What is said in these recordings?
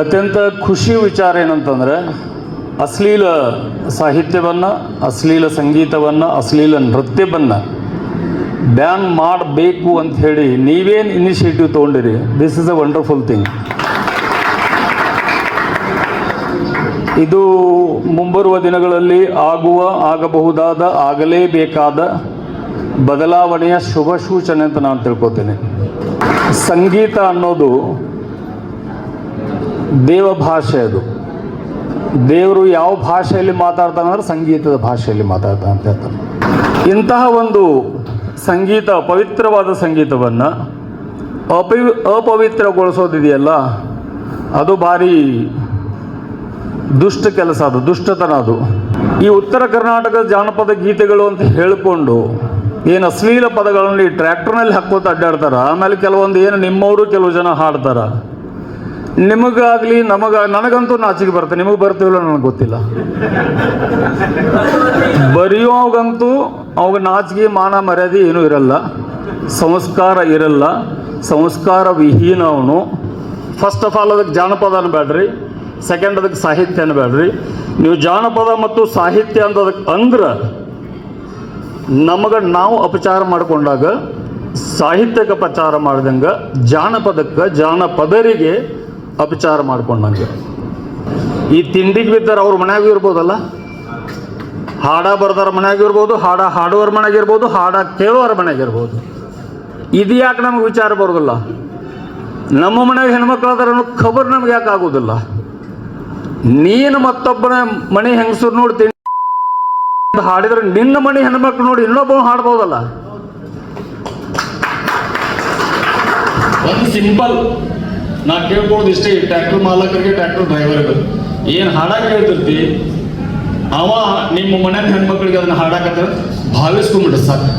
ಅತ್ಯಂತ ಖುಷಿ ವಿಚಾರ ಏನಂತಂದ್ರೆ, ಅಶ್ಲೀಲ ಸಾಹಿತ್ಯವನ್ನು, ಅಶ್ಲೀಲ ಸಂಗೀತವನ್ನು, ಅಶ್ಲೀಲ ನೃತ್ಯವನ್ನು ಬ್ಯಾನ್ ಮಾಡಬೇಕು ಅಂತ ಹೇಳಿ ನೀವೇನು initiative ತೊಗೊಂಡಿರಿ? This is a wonderful thing ಇದು ಮುಂಬರುವ ದಿನಗಳಲ್ಲಿ ಆಗುವ, ಆಗಬಹುದಾದ, ಆಗಲೇಬೇಕಾದ ಬದಲಾವಣೆಯ ಶುಭ ಸೂಚನೆ ಅಂತ ನಾನು ತಿಳ್ಕೊತೀನಿ. ಸಂಗೀತ ಅನ್ನೋದು ದೇವ ಭಾಷೆ ಅದು. ದೇವರು ಯಾವ ಭಾಷೆಯಲ್ಲಿ ಮಾತಾಡ್ತಾನೆ ಅಂದ್ರೆ ಸಂಗೀತದ ಭಾಷೆಯಲ್ಲಿ ಮಾತಾಡ್ತಾನೆ ಅಂತ ಹೇಳ್ತಾರೆ. ಇಂತಹ ಒಂದು ಸಂಗೀತ, ಪವಿತ್ರವಾದ ಸಂಗೀತವನ್ನು ಅಪವಿ, ಅಪವಿತ್ರಗೊಳಿಸೋದಿದೆಯಲ್ಲ, ಅದು ಭಾರಿ ದುಷ್ಟ ಕೆಲಸ ಅದು, ದುಷ್ಟತನ ಅದು. ಈ ಉತ್ತರ ಕರ್ನಾಟಕದ ಜಾನಪದ ಗೀತೆಗಳು ಅಂತ ಹೇಳಿಕೊಂಡು ಏನು ಅಶ್ಲೀಲ ಪದಗಳನ್ನು ಈ ಟ್ರ್ಯಾಕ್ಟರ್ನಲ್ಲಿ ಹಾಕೋತ ಅಡ್ಡಾಡ್ತಾರೆ, ಆಮೇಲೆ ಕೆಲವೊಂದು ಏನು ನಿಮ್ಮವರು ಕೆಲವು ಜನ ಹಾಡ್ತಾರ. ನಿಮಗಾಗಲಿ, ನಮಗ, ನನಗಂತೂ ನಾಚಿಕೆ ಬರುತ್ತೆ. ನಿಮಗೆ ಬರ್ತೀವಿಲ್ಲ ನನಗೆ ಗೊತ್ತಿಲ್ಲ. ಬರೆಯೋವಾಗಂತೂ ಅವಾಗ ನಾಚಿಗೆ ಮಾನ, ಮರ್ಯಾದೆ ಏನೂ ಇರಲ್ಲ. ಸಂಸ್ಕಾರ ಇರಲ್ಲ. ಸಂಸ್ಕಾರ ವಿಹೀನ ಅವನು. ಫಸ್ಟ್ ಆಫ್ ಆಲ್ ಅದಕ್ಕೆ ಜಾನಪದ ಅನ್ಬೇಡ್ರಿ ಸೆಕೆಂಡ್ ಅದಕ್ಕೆ ಸಾಹಿತ್ಯ ಅನ್ಬೇಡ್ರಿ ನೀವು ಜಾನಪದ ಮತ್ತು ಸಾಹಿತ್ಯ ಅಂತ ಅದಕ್ಕೆ ಅಂದ್ರೆ ನಮಗೆ ನಾವು ಅಪಚಾರ ಮಾಡಿಕೊಂಡಾಗ ಸಾಹಿತ್ಯಕ್ಕೆ ಅಪಚಾರ ಮಾಡಿದಂಗ ಜಾನಪದಕ್ಕೆ ಜಾನಪದರಿಗೆ ಅಪಚಾರ ಮಾಡ್ಕೊಂಡಂಗೆ ಈ ತಿಂಡಿಗೆ ಬಿದ್ದಾರ ಅವ್ರ ಮನ್ಯಾಗೂ ಇರ್ಬೋದಲ್ಲ? ಹಾಡ ಬರ್ದಾರ ಮನ್ಯಾಗ ಇರ್ಬೋದು, ಹಾಡ ಹಾಡುವರ ಮನೆಯಾಗಿರ್ಬೋದು ಹಾಡ ಕೇಳುವರ ಮನೆಯಾಗಿರ್ಬೋದು ಇದು ಯಾಕೆ ನಮ್ಗೆ ವಿಚಾರ ಬರೋದಿಲ್ಲ? ನಮ್ಮ ಮನೆಯಾಗ ಹೆಣ್ಮಕ್ಳು ಅನ್ನೋ ಖಬರ್ ನಮ್ಗೆ ಯಾಕೆ ಆಗೋದಿಲ್ಲ? ನೀನು ಮತ್ತೊಬ್ಬನ ಮನೆ ಹೆಂಗಸರು ನೋಡಿ ತಿಂಡಿ ಹಾಡಿದ್ರೆ ನಿನ್ನ ಮನೆ ಹೆಣ್ಮಕ್ಳು ನೋಡಿ ಇನ್ನೊಬ್ಬ ಹಾಡ್ಬೋದಲ್ಲ? ಒಂದು ಸಿಂಪಲ್ ನಾ ಕೇಳ್ಕೊಳ್ಳೋದು ಇಷ್ಟೇ, ಟ್ರ್ಯಾಕ್ಟರ್ ಮಾಲಕರಿಗೆ ಟ್ರ್ಯಾಕ್ಟರ್ ಡ್ರೈವರ್ಗೆ. ಏನು ಹಾಡ ಕೇಳ್ತಿರ್ತಿ? ಅವ ನಿಮ್ಮ ಮನೆ ಹೆಣ್ಮಕ್ಳಿಗೆ ಅದನ್ನ ಹಾಡಾಕತ್ತ ಭಾವಿಸ್ಕೊಂಬಿಟ್ರೆ ಸಾಕು.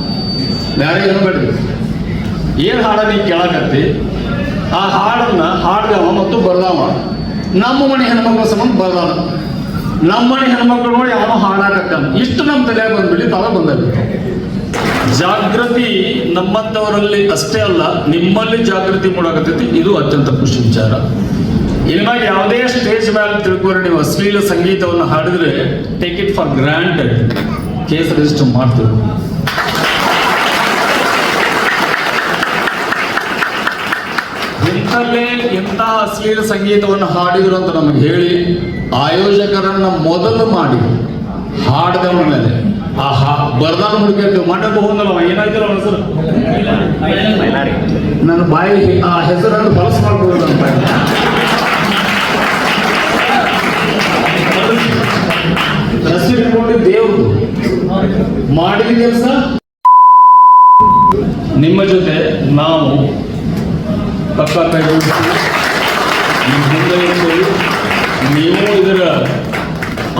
ಬೇರೆ ಏನು ಏನು ಹಾಡ ನೀ ಕೇಳಾಕತ್ತಿ? ಆ ಹಾಡನ್ನ ಹಾಡ್ದವ ಮತ್ತು ಬರ್ದಾವ. ನಮ್ಮ ಮನೆ ಹೆಣ್ಮಕ್ಳ ಸಂಬಂಧ ಬರ್ದಾವ ನಮ್ಮ ಮನೆ ಹೆಣ್ಮಕ್ಳು ನೋಡಿ ಯಾವ ಹಾಡಾಕತ್ತಾನ. ಇಷ್ಟು ನಮ್ಮ ತಲೆ ಬಂದ್ಬಿಟ್ಟು ತಲೆ ಬಂದಲ್ಲಿ ಜಾಗೃತಿ ನಮ್ಮಂತವರಲ್ಲಿ ಅಷ್ಟೇ ಅಲ್ಲ, ನಿಮ್ಮಲ್ಲಿ ಜಾಗೃತಿ ಮೂಡಾಗತೈತಿ. ಇದು ಅತ್ಯಂತ ಖುಷಿ ವಿಚಾರ. ಇನ್ಮ್ಯಾಗ ಯಾವುದೇ ಸ್ಟೇಜ್ ಮೇಲೆ ತಿಳ್ಕೊಂಡ್ರೆ ನೀವು. ಅಶ್ಲೀಲ ಸಂಗೀತವನ್ನು ಹಾಡಿದ್ರೆ take it for granted case register ಮಾಡ್ತೀವಿ. ಇಂಥಲ್ಲೇ ಇಂತಹ ಅಶ್ಲೀಲ ಸಂಗೀತವನ್ನು ಹಾಡಿದ್ರು ಅಂತ ನಮಗೆ ಹೇಳಿ, ಆಯೋಜಕರನ್ನ ಮೊದಲು ಮಾಡಿ ಹಾಡಿದವನ ಮೇಲೆ ಆ ಹಾ ಬರ್ದಾನ ಹುಡುಕಿರ್ತೀವಿ ಮಂಡಪ ಹೋದಲ್ಲ, ಏನಾಯ್ತಲ್ಲ ಅವನ ಹೆಸರು? ನನ್ನ ಬಾಯಿ, ಆ ಹೆಸರನ್ನು ಬಳಸ ಮಾಡ್ಕೊಳ್ಳೋದು ಅಂತ. ರಸಿಟ್ಕೊಂಡು ದೇವ್ರು ಮಾಡಿದ ಕೆಲಸ? ನಿಮ್ಮ ಜೊತೆ ನಾವು ಪಕ್ಕ ಕೈ ಜೋಡಿಸಿ ನಿಮ್ಮ ಹಿಂದೆ ಇರ್ತೀವಿ. ನೀವು ಇದರ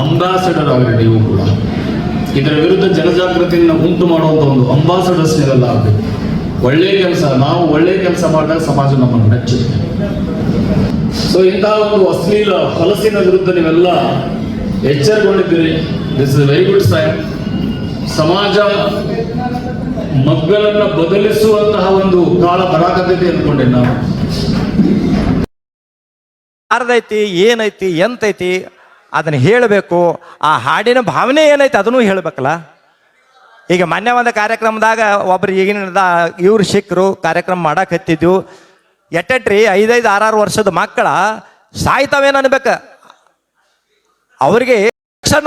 ಅಂಬಾಸಡರ್ ಆಗ್ರಿ ನೀವು ಕೂಡ. ಇದರ ವಿರುದ್ಧ ಜನಜಾಗೃತಿಯನ್ನು ಉಂಟು ಮಾಡುವಂತ ಒಂದು ಅಂಬಾಸಡರ್ಸ್ ಆಗಬೇಕು. ಒಳ್ಳೆ ಕೆಲಸ, ನಾವು ಒಳ್ಳೆ ಕೆಲಸ ಮಾಡಿದಾಗ ಸಮಾಜ ನಮ್ಮನ್ನು ಮೆಚ್ಚುತ್ತೆ. ಸೊ ಇಂತಹ ಒಂದು ಅಶ್ಲೀಲ ಹಲಸಿನ ವಿರುದ್ಧ ನೀವೆಲ್ಲ ಎಚ್ಚರಗೊಂಡಿದ್ದೀರಿ. This is very good sign ಸಮಾಜ ಮಗ್ಗಲನ್ನ ಬದಲಿಸುವಂತಹ ಒಂದು ಕಾಲ ಬರಾಕತೈತಿ ಅಂದ್ಕೊಂಡೆ ನಾವು. ಯಾರ್ದೈತಿ ಏನೈತಿ, ಎಂತೈತಿ? ಅದನ್ನ ಹೇಳಬೇಕು. ಆ ಹಾಡಿನ ಭಾವನೆ ಏನೈತೆ ಅದನ್ನು ಹೇಳಬೇಕಲ್ಲ? ಈಗ ಮೊನ್ನೆ ಒಂದು ಕಾರ್ಯಕ್ರಮದಾಗ ಒಬ್ರು ಈಗಿನ ಇವ್ರು ಸಿಕ್ಕರು ಕಾರ್ಯಕ್ರಮ ಮಾಡಕ್ಕೆ ಹತ್ತಿದ್ವು. ಎಟ್ಟೆಟ್ರಿ ಐದೈದು ಆರಾರು ವರ್ಷದ ಮಕ್ಕಳ ಸಾಯ್ತಾವೇನು ಅನ್ಬೇಕು? ಅವ್ರಿಗೆ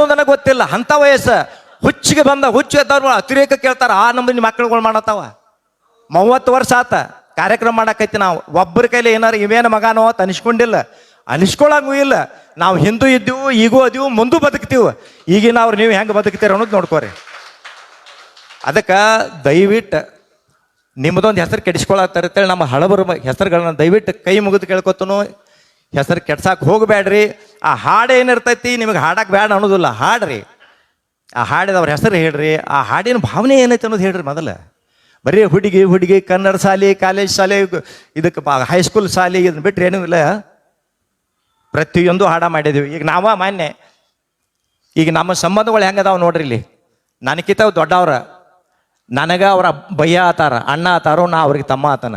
ನನಗೆ ಗೊತ್ತಿಲ್ಲ. ಅಂಥ ವಯಸ್ಸು. ಹುಚ್ಚಿಗೆ ಬಂದ, ಹುಚ್ಚು ಎದ್ದವ್ರು ಅತಿರೇಕ ಕೇಳ್ತಾರ, ಆ ನಮ್ಮ ಮಕ್ಕಳುಗಳು ಮಾಡತ್ತಾವ? ಮೂವತ್ತು ವರ್ಷ ಆತ. ಕಾರ್ಯಕ್ರಮ ಮಾಡಕೈತಿ ನಾವು. ಒಬ್ಬರ ಕೈಲಿ ಏನಾರು ಇವೇನು ಮಗನೋ ಅಂತ ಅನಿಸ್ಕೊಂಡಿಲ್ಲ. ಅನಿಸ್ಕೊಳಂಗೂ ಇಲ್ಲ. ನಾವು ಹಿಂದೂ ಇದ್ದೀವು, ಈಗೂ ಅದೀವು, ಮುಂದೂ ಬದುಕ್ತೀವಿ. ಈಗಿನ ಅವ್ರು ನೀವು ಹೆಂಗೆ ಬದುಕ್ತೀರ ಅನ್ನೋದು ನೋಡ್ಕೋರಿ. ಅದಕ್ಕೆ ದಯವಿಟ್ಟು ನಿಮ್ಮದೊಂದು ಹೆಸರು ಕೆಡಿಸ್ಕೊಳತ್ತಾರ ಅಂತೇಳಿ ನಮ್ಮ ಹಳಬರು ಹೆಸರುಗಳನ್ನ ದಯವಿಟ್ಟು ಕೈ ಮುಗಿದು ಕೇಳ್ಕೊತನು. ಹೆಸರು ಕೆಡ್ಸಕ್ಕೆ ಹೋಗಬೇಡ್ರಿ ಆ ಹಾಡು ಏನಿರ್ತೈತಿ ನಿಮಗೆ ಹಾಡಕ್ಕೆ ಬೇಡ ಅನ್ನೋದಿಲ್ಲ, ಹಾಡ್ರಿ. ಆ ಹಾಡಿದವ್ರ ಹೆಸರು ಹೇಳ್ರಿ. ಆ ಹಾಡಿನ ಭಾವನೆ ಏನೈತೆ ಅನ್ನೋದು ಹೇಳ್ರಿ ಮೊದಲು. ಬರೀ ಹುಡುಗಿ ಹುಡುಗಿ ಕನ್ನಡ ಶಾಲೆ, ಕಾಲೇಜ್ ಶಾಲೆ ಇದಕ್ಕೆ ಹೈಸ್ಕೂಲ್ ಶಾಲೆ ಇದನ್ನ ಬಿಟ್ಟರೆ ಏನೂ ಇಲ್ಲ. ಪ್ರತಿಯೊಂದು ಹಾಡ ಮಾಡಿದ್ದೀವಿ ಈಗ ನಾವ ಮಾನ್ಯ, ಈಗ ನಮ್ಮ ಸಂಬಂಧಗಳು ಹೆಂಗದಾವ ನೋಡ್ರಿ ಇಲ್ಲಿ. ನನಗಿಂತ ದೊಡ್ಡವ್ರ, ನನಗೆ ಅವರ ಭಯ ಆತಾರ, ಅಣ್ಣ ಆತಾರೋ, ನಾ ಅವ್ರಿಗೆ ತಮ್ಮ ಆತನ.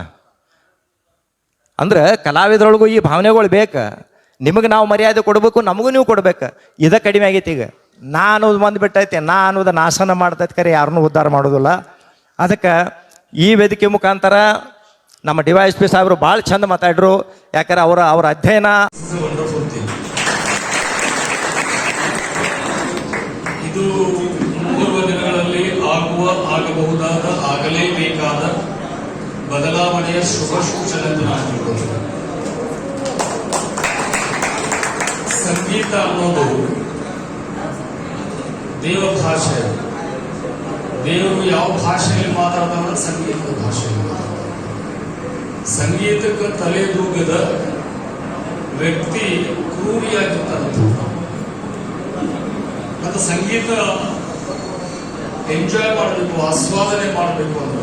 ಅಂದ್ರೆ ಕಲಾವಿದರೊಳಗೂ ಈ ಭಾವನೆಗಳು ಬೇಕು. ನಿಮಗೆ ನಾವು ಮರ್ಯಾದೆ ಕೊಡಬೇಕು, ನಮಗೂ ನೀವು ಕೊಡ್ಬೇಕು. ಇದ ಕಡಿಮೆ ಆಗೈತಿ ಈಗ. ನಾ ಅನ್ನೋದು ಬಂದು ಬಿಟ್ಟೈತೆ, ನಾ ಅನ್ನೋದು ನಾಶನ ಮಾಡ್ತೈತೆ ಕರೆ, ಯಾರನ್ನೂ ಉದ್ಧಾರ ಮಾಡೋದಿಲ್ಲ. ಅದಕ್ಕೆ ಈ ವೇದಿಕೆ ಮುಖಾಂತರ ನಮ್ಮ ಡಿ ವೈ ಎಸ್ ಪಿ ಸಾಹೇಬರು ಭಾಳ ಚಂದ ಮಾತಾಡ್ರು. ಯಾಕಂದ್ರೆ ಅವರ ಅವರ ಅಧ್ಯಯನ ಆಗುವ ಆಗಬಹುದಾದ ಆಗಲೇಬೇಕಾದ ಬದಲಾವಣೆಯ ಶುಭ ಸೂಚನೆ ಅಂತ ನಾನು ತಿಳ್ಕೊಳ್ತೀನಿ ಸಂಗೀತ ಅನ್ನೋದು ದೇವ ಭಾಷೆ ದೇವರು ಯಾವ ಭಾಷೆಯಲ್ಲಿ ಮಾತಾಡ್ತಾರೋ ಸಂಗೀತದ ಭಾಷೆಯಲ್ಲಿ ಮಾತಾಡ್ತಾರೆ ಸಂಗೀತಕ್ಕೆ ತಲೆದೂಗದ ವ್ಯಕ್ತಿ ಕ್ರೂರಿಯಾಗಿರ್ತಾನೆ ಮತ್ತು ಸಂಗೀತ ಎಂಜಾಯ್ ಮಾಡಬೇಕು, ಆಸ್ವಾದನೆ ಮಾಡಬೇಕು ಅಂತ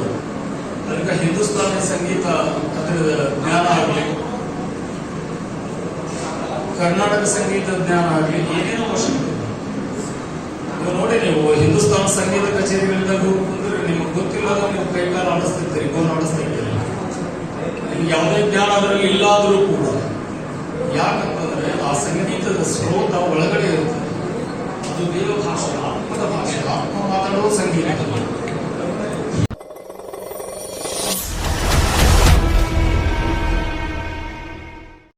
ಅದಕ್ಕೆ ಹಿಂದೂಸ್ತಾನಿ ಸಂಗೀತ ಅದರ ಜ್ಞಾನ ಆಗಲಿ, ಕರ್ನಾಟಕ ಸಂಗೀತ ಜ್ಞಾನ ಆಗಲಿ, ಏನೇನು ಅವಶ್ಯಕತೆ. ನೋಡಿ ನೀವು, ಹಿಂದೂಸ್ತಾನ ಸಂಗೀತ ಕಚೇರಿಗಳಿಂದ ಕುಂದ್ರೆ ನಿಮಗೆ ಗೊತ್ತಿಲ್ಲದ ನೀವು ಕೈಕಾಲ ಆಡಿಸ್ತಿರ್ತೀರಿ ಗೋನ್ ಆಡಿಸ್ತಿರ್ತೀರಿ. ನಿಮ್ಗೆ ಯಾವುದೇ ಜ್ಞಾನ ಅದರಲ್ಲಿ ಇಲ್ಲಾದರೂ ಕೂಡ. ಯಾಕಂತಂದ್ರೆ ಆ ಸಂಗೀತದ ಸ್ರೋತ ಒಳಗಡೆ ಇರುತ್ತೆ. जो भी लोग हाथ से हाथ मतलब हाथ से हाथ हम मतलब संगीत